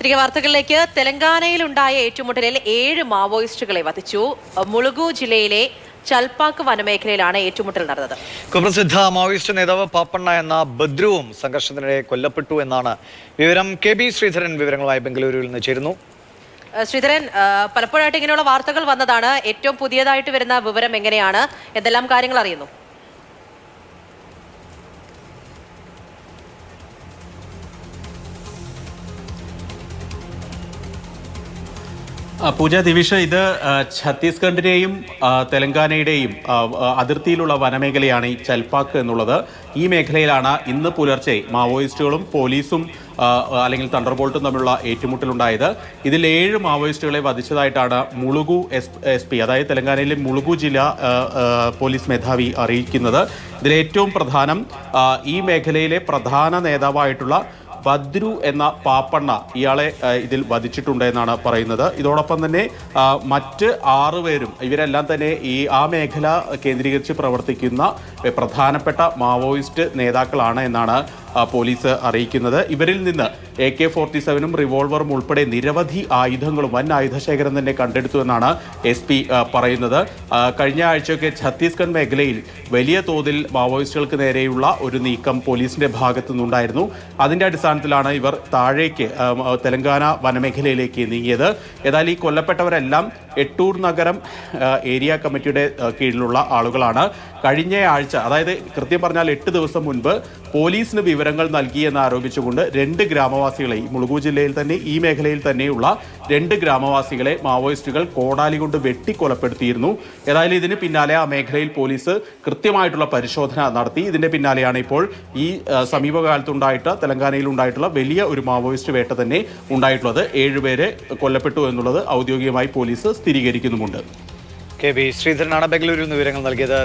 തിരികെ വാർത്തകളിലേക്ക് തെലങ്കാനയിലുണ്ടായ ഏറ്റുമുട്ടലിൽ ഏഴ് മാവോയിസ്റ്റുകളെ വധിച്ചു. മുളുഗു ജില്ലയിലെ ചൽപ്പാക്ക് വനമേഖലയിലാണ് ഏറ്റുമുട്ടൽ നടന്നത്. കുപ്രസിദ്ധ മാവോയിസ്റ്റ് നേതാവ് പാപ്പണ്ണ എന്ന ബദ്രുവും സംഘർഷത്തിനിടെ കൊല്ലപ്പെട്ടു എന്നാണ് വിവരം. കെ ബി ശ്രീധരൻ വിവരങ്ങളുമായി ബംഗളൂരുവിൽ നിന്ന് ചേരുന്നു. ശ്രീധരൻ പലപ്പോഴായിട്ട് ഇങ്ങനെയുള്ള വാർത്തകൾ വന്നതാണ്. ഏറ്റവും പുതിയതായിട്ട് വരുന്ന വിവരം എങ്ങനെയാണ്? എന്തെല്ലാം കാര്യങ്ങൾ അറിയുന്നു? പൂജ ദിവിഷ ഇത് ഛത്തീസ്ഗഡിന്റെയും തെലങ്കാനയുടെയും അതിർത്തിയിലുള്ള വനമേഖലയാണ് ഈ ചൽപ്പാക്ക് എന്നുള്ളത്. ഈ മേഖലയിലാണ് ഇന്ന് പുലർച്ചെ മാവോയിസ്റ്റുകളും പോലീസും അല്ലെങ്കിൽ തണ്ടർബോൾട്ടും തമ്മിലുള്ള ഏറ്റുമുട്ടലുണ്ടായത്. ഇതിൽ ഏഴ് മാവോയിസ്റ്റുകളെ വധിച്ചതായിട്ടാണ് മുളുഗു എസ് എസ് പി അതായത് തെലങ്കാനയിലെ മുളുഗു ജില്ല പോലീസ് മേധാവി അറിയിക്കുന്നത്. ഇതിൽ ഏറ്റവും പ്രധാനം ഈ മേഖലയിലെ പ്രധാന നേതാവായിട്ടുള്ള ബദ്രു എന്ന പാപ്പണ്ണ ഇയാളെ ഇതിൽ വധിച്ചിട്ടുണ്ട് എന്നാണ് പറയുന്നത്. ഇതോടൊപ്പം തന്നെ മറ്റ് ആറുപേരും ഇവരെല്ലാം തന്നെ ഈ ആ മേഖല കേന്ദ്രീകരിച്ച് പ്രവർത്തിക്കുന്ന പ്രധാനപ്പെട്ട മാവോയിസ്റ്റ് നേതാക്കളാണ് എന്നാണ് പോലീസ് അറിയിക്കുന്നത്. ഇവരിൽ നിന്ന് എ കെ ഫോർട്ടി സെവനും റിവോൾവറും ഉൾപ്പെടെ നിരവധി ആയുധങ്ങളും വൻ ആയുധശേഖരം തന്നെ കണ്ടെടുത്തു എന്നാണ് എസ് പി പറയുന്നത്. കഴിഞ്ഞ ആഴ്ചയൊക്കെ ഛത്തീസ്ഗഡ് മേഖലയിൽ വലിയ തോതിൽ മാവോയിസ്റ്റുകൾക്ക് നേരെയുള്ള ഒരു നീക്കം പോലീസിന്റെ ഭാഗത്തു നിന്നുണ്ടായിരുന്നു. അതിന്റെ അടിസ്ഥാനത്തിലാണ് ഇവർ താഴേക്ക് തെലങ്കാന വനമേഖലയിലേക്ക് നീങ്ങിയത്. ഏതായാലും ഈ കൊല്ലപ്പെട്ടവരെല്ലാം എട്ടൂർ നഗരം ഏരിയ കമ്മിറ്റിയുടെ കീഴിലുള്ള ആളുകളാണ്. കഴിഞ്ഞ ആഴ്ച അതായത് കൃത്യം പറഞ്ഞാൽ എട്ട് ദിവസം മുൻപ് പോലീസിന് വിവരങ്ങൾ നൽകിയെന്ന് ആരോപിച്ചുകൊണ്ട് രണ്ട് ഗ്രാമവാസികളെ മുളുകു ജില്ലയിൽ തന്നെ ഈ മേഖലയിൽ തന്നെയുള്ള രണ്ട് ഗ്രാമവാസികളെ മാവോയിസ്റ്റുകൾ കോടാലി കൊണ്ട് വെട്ടിക്കൊലപ്പെടുത്തിയിരുന്നു. ഏതായാലും ഇതിന് പിന്നാലെ ആ മേഖലയിൽ പോലീസ് കൃത്യമായിട്ടുള്ള പരിശോധന നടത്തി. ഇതിന്റെ പിന്നാലെയാണ് ഇപ്പോൾ ഈ സമീപകാലത്തുണ്ടായിട്ട് തെലങ്കാനയിൽ ഉണ്ടായിട്ടുള്ള വലിയ ഒരു മാവോയിസ്റ്റ് വേട്ട തന്നെ ഉണ്ടായിട്ടുള്ളത്. ഏഴുപേരെ കൊല്ലപ്പെട്ടു എന്നുള്ളത് ഔദ്യോഗികമായി പോലീസ് സ്ഥിരീകരിക്കുന്നുമുണ്ട്. കെ ബി ശ്രീധരനാണ് ബംഗളൂരുവിൽ നിന്ന് വിവരങ്ങൾ നൽകിയത്.